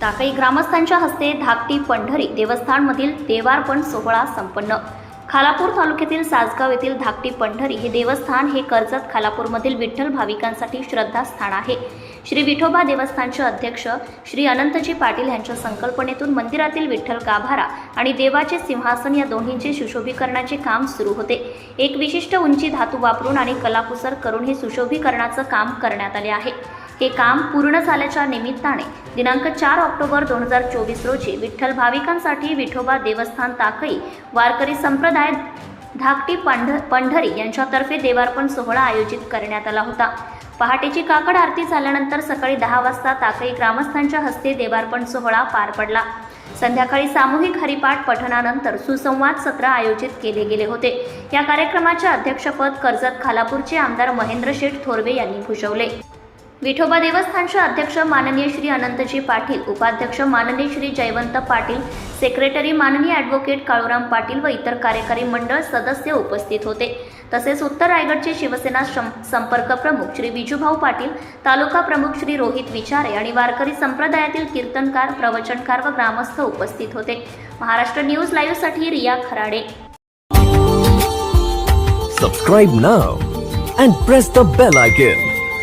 टाकळी ग्रामस्थांच्या हस्ते धाकटी पंढरी देवस्थानमधील देवारपण सोहळा संपन्न. खालापूर तालुक्यातील सासगाव येथील धाकटी पंढरी हे देवस्थान हे कर्जत खालापूरमधील विठ्ठल भाविकांसाठी श्रद्धास्थान आहे. श्री विठोबा देवस्थानचे अध्यक्ष श्री अनंतजी पाटील यांच्या संकल्पनेतून मंदिरातील विठ्ठल गाभारा आणि देवाचे सिंहासन या दोन्हींचे सुशोभीकरणाचे काम सुरू होते. एक विशिष्ट उंची धातू वापरून आणि कलाकुसर करून हे सुशोभीकरणाचं काम करण्यात आले आहे. हे काम पूर्ण झाल्याच्या निमित्ताने दिनांक चार ऑक्टोबर दोन हजार चोवीस रोजी विठ्ठल भाविकांसाठी विठोबा देवस्थान ताकई वारकरी संप्रदाय धाकटी पांढ पंढरी यांच्यातर्फे देवार्पण सोहळा आयोजित करण्यात आला होता. पहाटेची काकड आरती झाल्यानंतर सकाळी दहा वाजता ताकई ग्रामस्थांच्या हस्ते देवार्पण सोहळा पार पडला. संध्याकाळी सामूहिक हरिपाठ पठणानंतर सुसंवाद सत्र आयोजित केले गेले होते. या कार्यक्रमाचे अध्यक्षपद कर्जत खालापूरचे आमदार महेंद्र शेठ थोरवे यांनी भूषवले. विठोबा देवस्थानचे अध्यक्ष माननीय श्री अनंतजी पाटील उपाध्यक्ष माननीय श्री जयवंत पाटील सेक्रेटरी माननीय ॲडव्होकेट काळूराम पाटील व इतर कार्यकारी मंडळ सदस्य उपस्थित होते. तसेच उत्तर रायगडचे शिवसेना संपर्क प्रमुख श्री विजूभाऊ पाटील तालुका प्रमुख श्री रोहित विचारे आणि वारकरी संप्रदायातील कीर्तनकार प्रवचनकार व ग्रामस्थ उपस्थित होते. Maharashtra news लाईव्हसाठी Riya Kharade. Subscribe now and press the bell icon